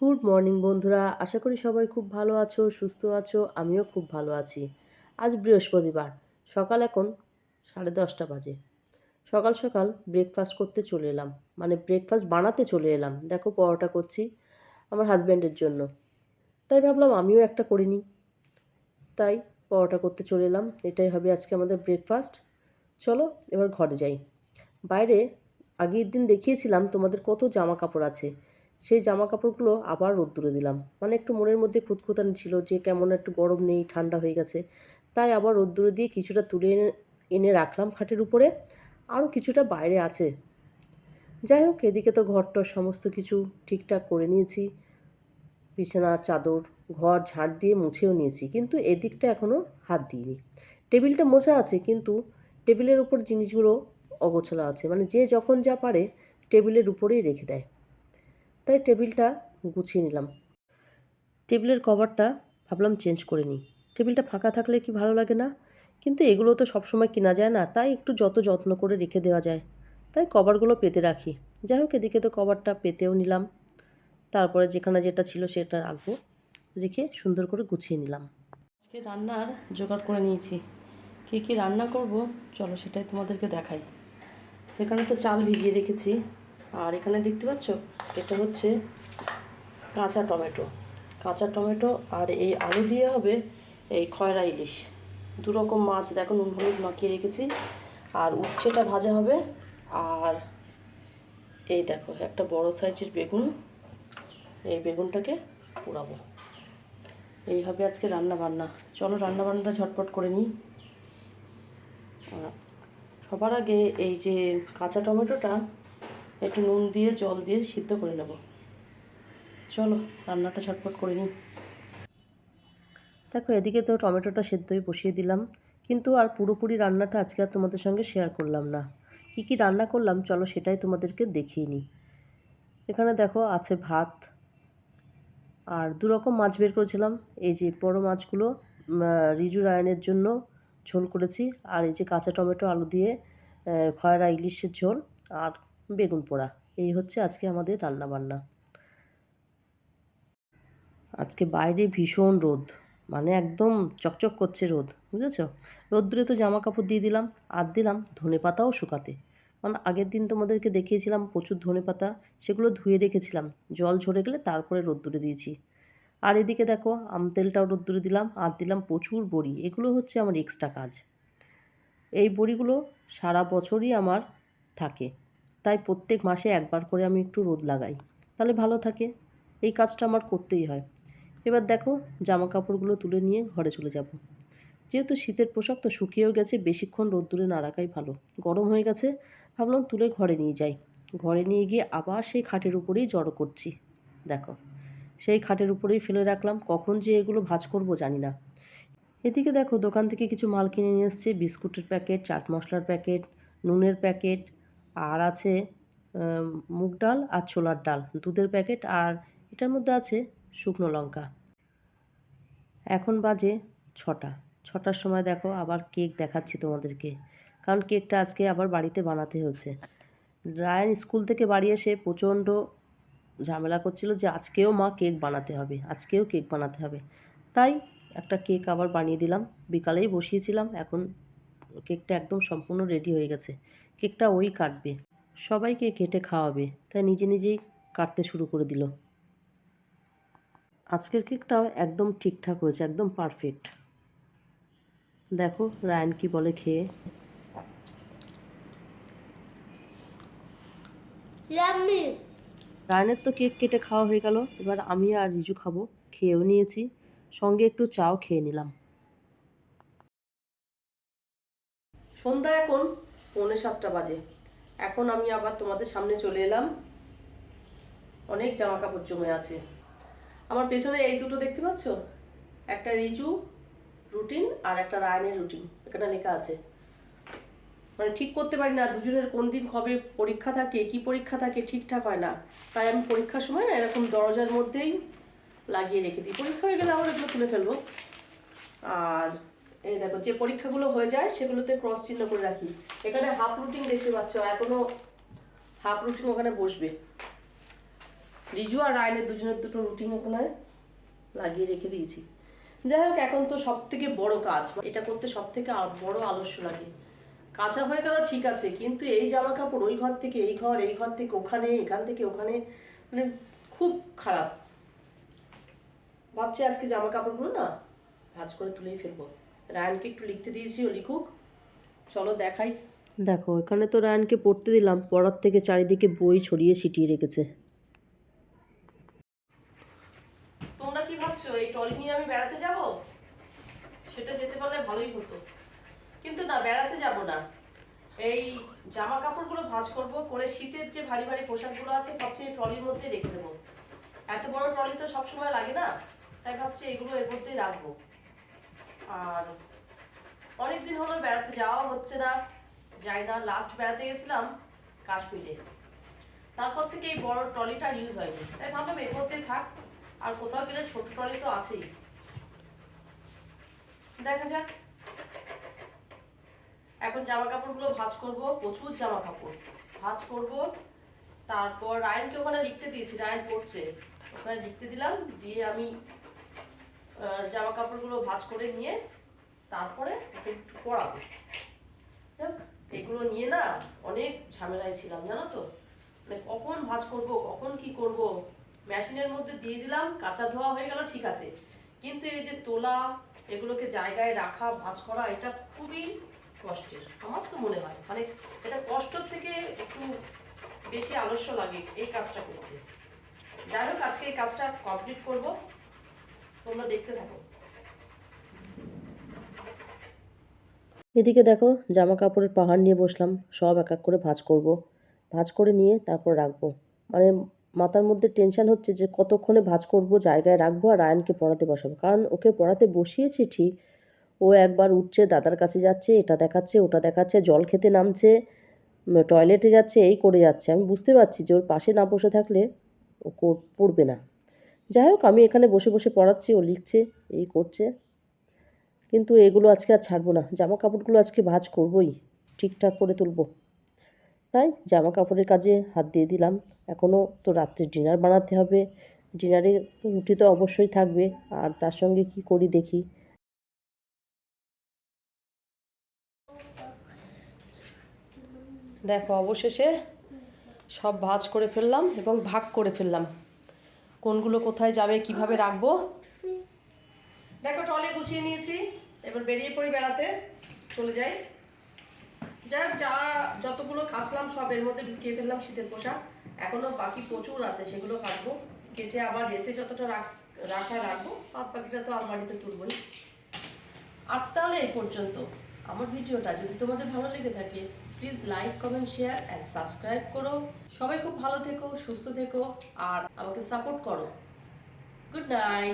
Good morning বন্ধুরা। আশা করি সবাই খুব ভালো আছো, সুস্থ আছো, আমিও খুব ভালো আছি। আজ বৃহস্পতিবার, সকাল এখন সাড়ে দশটা বাজে। সকাল সকাল ব্রেকফাস্ট করতে চলে এলাম মানে ব্রেকফাস্ট বানাতে চলে এলাম। দেখো পরোটা করছি আমার হাজব্যান্ডের জন্য। তাই ভাবলাম আমিও একটা করে নিই। তাই পরোটা করতে চলে এলাম, এটাই হবে আজকে আমাদের ব্রেকফাস্ট চলো এবার ঘরে যাই। বাইরে আগের দিন দেখিয়েছিলাম তোমাদের কত জামা কাপড় আছে। সেই জামা কাপড়গুলো আবার রোদ্দুরে দিলাম। মানে একটু মনের মধ্যে খুঁতখুতানি ছিল যে কেমন একটু গরম নেই, ঠান্ডা হয়ে গেছে। তাই আবার রোদ্দুরে দিয়ে কিছুটা তুলে এনে এনে রাখলাম খাটের উপরে। আরও কিছুটা বাইরে আছে। যাই হোক, এদিকে তো ঘরটর সমস্ত কিছু ঠিকঠাক করে নিয়েছি। বিছানা, চাদর, ঘর, ঝাড় দিয়ে মুছেও নিয়েছি। কিন্তু এদিকটা এখনও হাত দিইনি। টেবিলটা মোছা আছে, কিন্তু টেবিলের উপর জিনিসগুলো অগোছলা আছে। মানে যে যখন যা পারে, টেবিলের উপরেই রেখে দেয়। তাই টেবিলটা গুছিয়ে নিলাম। টেবিলের কভারটা ভাবলাম চেঞ্জ করে নিই। টেবিলটা ফাঁকা থাকলে কি ভালো লাগে না? কিন্তু এগুলো তো সবসময় কেনা যায় না, তাই একটু যত যত্ন করে রেখে দেওয়া যায়। তাই কভারগুলো পেতে রাখি। যাই হোক, এদিকে তো কভারটা পেতেও নিলাম। তারপরে যেখানে যেটা ছিল সেটা রাখব। রেখে সুন্দর করে গুছিয়ে নিলাম। আজকে রান্নার জোগাড় করে নিয়েছি। কী কী রান্না করব? চলো সেটাই তোমাদেরকে দেখাই। এখানে তো চাল ভিজিয়ে রেখেছি। আর এখানে দেখতে পাচ্ছ? এটা হচ্ছে কাঁচা টমেটো। কাঁচা টমেটো আর এই আলু দিয়ে হবে এই খয়রা ইলিশ। দু রকম মাছ, দেখো নুন হলুদ মাখিয়ে রেখেছি। আর উচ্ছেটা ভাজা হবে। আর এই দেখো, একটা বড় সাইজের বেগুন। এই বেগুনটাকে পোড়াবো। এই হবে আজকে রান্না বান্না চলো রান্না বান্নাটা ঝটপট করে নিই। সবার আগে এই যে কাঁচা টমেটোটা একটু নুন দিয়ে, জল দিয়ে সিদ্ধ করে নেব। চলো, রান্নাটা ঝটপট করে নিই। দেখো, এদিকে তো টমেটোটা সেদ্ধই বসিয়ে দিলাম, কিন্তু আর পুরোপুরি রান্নাটা আজকে আর তোমাদের সঙ্গে শেয়ার করলাম না। কি কি রান্না করলাম, চলো সেটাই তোমাদেরকে দেখিয়ে নিই। এখানে দেখো, আছে ভাত, আর দু রকম মাছ বের করেছিলাম। এই যে বড়ো মাছগুলো রিজু রায়নের জন্য ঝোল করেছি, আর এই যে কাঁচা টমেটো, আলু দিয়ে খয়রা, ইলিশের ঝোল, আর বেগুন পোড়া। এই হচ্ছে আজকে আমাদের রান্না বান্না আজকে বাইরে ভীষণ রোদ মানে একদম চকচক করছে রোদ, বুঝেছ? রোদ্রে তো জামা কাপড় দিয়ে দিলাম, আর দিলাম ধনে পাতাও শুকাতে। মানে আগের দিন তোমাদেরকে দেখিয়েছিলাম প্রচুর ধনে পাতা সেগুলো ধুয়ে রেখেছিলাম, জল ঝরে গেলে তারপরে রোদ্দুরে দিয়েছি। আর এদিকে দেখো, আম তেলটাও রোদ্দুরে দিলাম, আর দিলাম প্রচুর বড়ি, এগুলো হচ্ছে আমার এক্সট্রা কাজ। এই বড়িগুলো সারা বছরই আমার থাকে। তাই প্রত্যেক মাসে একবার করে আমি একটু রোদ লাগাই। তাহলে ভালো থাকে। এই কাজটা আমার করতেই হয়। এবার দেখো জামা কাপড়গুলো তুলে নিয়ে ঘরে চলে যাব। যেহেতু শীতের পোশাক, তো শুকিয়েও গেছে, বেশিক্ষণ রোদ্দুরে না রাখাই ভালো। গরম হয়ে গেছে, ভাবলাম তুলে ঘরে নিয়ে যাই। ঘরে নিয়ে গিয়ে আবার সেই খাটের উপরেই জড়ো করছি। দেখো, সেই খাটের উপরেই ফেলে রাখলাম। কখন যে এগুলো ভাজ করব জানি না। এদিকে দেখো, দোকান থেকে কিছু মাল কিনে নিয়ে এসছে। বিস্কুটের প্যাকেট, চাট মশলার প্যাকেট, নুনের প্যাকেট আর আছে মুগ ডাল আর ছোলার ডাল, দুধের প্যাকেট। আর এটার মধ্যে আছে শুকনো লঙ্কা। এখন বাজে ছটা। ছটার সময় দেখো আবার কেক দেখাচ্ছি তোমাদেরকে। কারণ কেকটা আজকে আবার বাড়িতে বানাতে হয়েছে। রায়ন স্কুল থেকে বাড়ি এসে প্রচণ্ড ঝামেলা করছিল যে আজকেও মা কেক বানাতে হবে, আজকেও কেক বানাতে হবে। তাই একটা কেক আবার বানিয়ে দিলাম। বিকালেই বসিয়েছিলাম, এখন কেকটা একদম সম্পূর্ণ রেডি হয়ে গেছে। কেকটা ওই কাটবে। সবাইকে কেটে খাওয়াবে। তাই নিজে নিজেই কাটতে শুরু করে দিল। আজকের কেকটাও একদম ঠিকঠাক হয়েছে একদম পারফেক্ট দেখো রায়ন কি বলে খেয়ে। রায়নের তো কেক কেটে খাওয়া হয়ে গেল। এবার আমি আর রিজু খাব। খেয়েও নিয়েছি। সঙ্গে একটু চাও খেয়ে নিলাম। সন্ধ্যা এখন, পৌনে সাতটা বাজে। এখন আমি আবার তোমাদের সামনে চলে এলাম। অনেক জামা কাপড় জমে আছে। আমার পেছনে এই দুটো দেখতে পাচ্ছ? একটা রিজু রুটিন আর একটা রায়নের রুটিন। এখানে লেখা আছে। মানে ঠিক করতে পারি না, দুজনের কোন দিন কবে পরীক্ষা থাকে, কি পরীক্ষা থাকে, ঠিকঠাক হয় না। তাই আমি পরীক্ষার সময় না এরকম দরজার মধ্যেই লাগিয়ে রেখে দিই। পরীক্ষা হয়ে গেলে আবার এগুলো তুলে ফেলব। আর এই দেখো, যে পরীক্ষাগুলো হয়ে যায়, সেগুলোতে ক্রস চিহ্ন করে রাখি। এখানে হাফ রুটিন দেখতে পাচ্ছ, এখনও হাফ রুটিন ওখানে বসবে। রিজু আর রায়নের দুজনের দুটো রুটিন ওখানে লাগিয়ে রেখে দিয়েছি। যাই হোক, এখন তো সব থেকে বড় কাজ। এটা করতে সব থেকে বড় আলস্য লাগে। কাঁচা হয়ে গেল, ঠিক আছে, কিন্তু এই জামা কাপড় ওই ঘর থেকে এই ঘর এই ঘর থেকে ওখানে, এখান থেকে ওখানে মানে খুব খারাপ। ভাবছি আজকে জামা কাপড়গুলো না ভাজ করে তুলেই ফেলব। রায়নকে একটু লিখতে দিয়েছি ও লিখুক। চলো দেখাই। দেখো এখানে তো রায়নকে পড়তে দিলাম পড়ার থেকে চারিদিকে বই ছড়িয়ে ছিটিয়ে রেখেছে। তোমরা কি ভাবছ এই ট্রলি নিয়ে আমি বেড়াতে যাব? সেটা যেতে পারলে ভালোই হতো। কিন্তু না বেড়াতে যাব না। এই জামা কাপড়গুলো ভাঁজ করব করে শীতের যে ভারী ভারী পোশাকগুলো আছে ভাবছি এই ট্রলির মধ্যে রেখে দেবো। এত বড় ট্রলি তো সবসময় লাগে না তাই ভাবছি এগুলো এর মধ্যেই রাখব। আর অনেকদিন হলো বেড়াতে যাওয়া হচ্ছে না। যাই না লাস্ট বেড়াতে গেছিলাম কাশ্মীরে। তারপর থেকে এই বড় ট্রলিটা ইউজ হয়নি। তাই ভাবলাম এর মধ্যেই থাক, আর কোথাও গেলে ছোট ট্রলি তো আছেই। দেখা যাক। এখন জামা কাপড়গুলো ভাঁজ করব, প্রচুর জামা কাপড় ভাঁজ করব, তারপর রায়নকে ওখানে লিখতে দিয়েছি, রায়ন পড়ছে। ওখানে লিখতে দিলাম, দিয়ে আমি জামা কাপড়গুলো ভাঁজ করে নিয়ে তারপরে একটু পরাবো। যাক, এগুলো নিয়ে না অনেক ঝামেলায় ছিলাম, জানো তো? মানে কখন ভাঁজ করব, কখন কি করব? মেশিনের মধ্যে দিয়ে দিলাম, কাঁচা ধোয়া হয়ে গেল, ঠিক আছে। কিন্তু এই যে তোলা, এগুলোকে জায়গায় রাখা, ভাঁজ করা, এটা খুবই কষ্টের, আমার তো মনে হয়। মানে এটা কষ্ট থেকে একটু বেশি আলস্য লাগে এই কাজটা করতে। যাই হোক, আজকে এই কাজটা কমপ্লিট করব। তোমরা দেখতে থাকো। এদিকে দেখো জামা কাপড়ের পাহাড় নিয়ে বসলাম, সব এক এক করে ভাঁজ করব। ভাঁজ করে নিয়ে তারপর রাখব। মানে মাথার মধ্যে টেনশন হচ্ছে যে কতক্ষণে ভাঁজ করব, জায়গায় রাখব আর রায়নকে পড়াতে বসাবো। কারণ ওকে পড়াতে বসিয়েছি ঠিক, ও একবার উঠছে, দাদার কাছে যাচ্ছে, এটা দেখাচ্ছে, ওটা দেখাচ্ছে, জল খেতে নামছে টয়লেটে যাচ্ছে, এই করে যাচ্ছে। আমি বুঝতে পারছি যে ওর পাশে না বসে থাকলে ও পড়বে না। যাই হোক, আমি এখানে বসে বসে পড়াচ্ছি, ও লিখছে, এই করছে। কিন্তু এগুলো আজকে আর ছাড়বো না। জামা কাপড়গুলো আজকে ভাজ করবই, ঠিকঠাক করে তুলবো। তাই জামা কাপড়ের কাজে হাত দিয়ে দিলাম। এখনও তো রাত্রে ডিনার বানাতে হবে। ডিনারে রুটি তো অবশ্যই থাকবে। আর তার সঙ্গে কি করি দেখি। দেখো, অবশেষে সব ভাজ করে ফেললাম এবং ভাগ করে ফেললাম। কোনগুলো কোথায় যাবে, কীভাবে রাখব? দেখো টলে গুছিয়ে নিয়েছি। এবার বেরিয়ে পড়ি বেড়াতে। চলে যাই। যাক, যা যতগুলো কাচলাম সব এর মধ্যে ঢুকিয়ে ফেললাম শীতের পোশাক। এখনও বাকি প্রচুর আছে, সেগুলো কাটবো। কেচে আবার রেতে যতটা রাখ- রাখা রাখব বাদ বাকিটা তো আলমারিতে তুলবই। আজ তাহলে এই পর্যন্ত। আমার ভিডিওটা যদি তোমাদের ভালো লেগে থাকে please like comment share and subscribe করো। সবাই খুব ভালো থেকো, সুস্থ থেকো আর আমাকে সাপোর্ট করো। Good night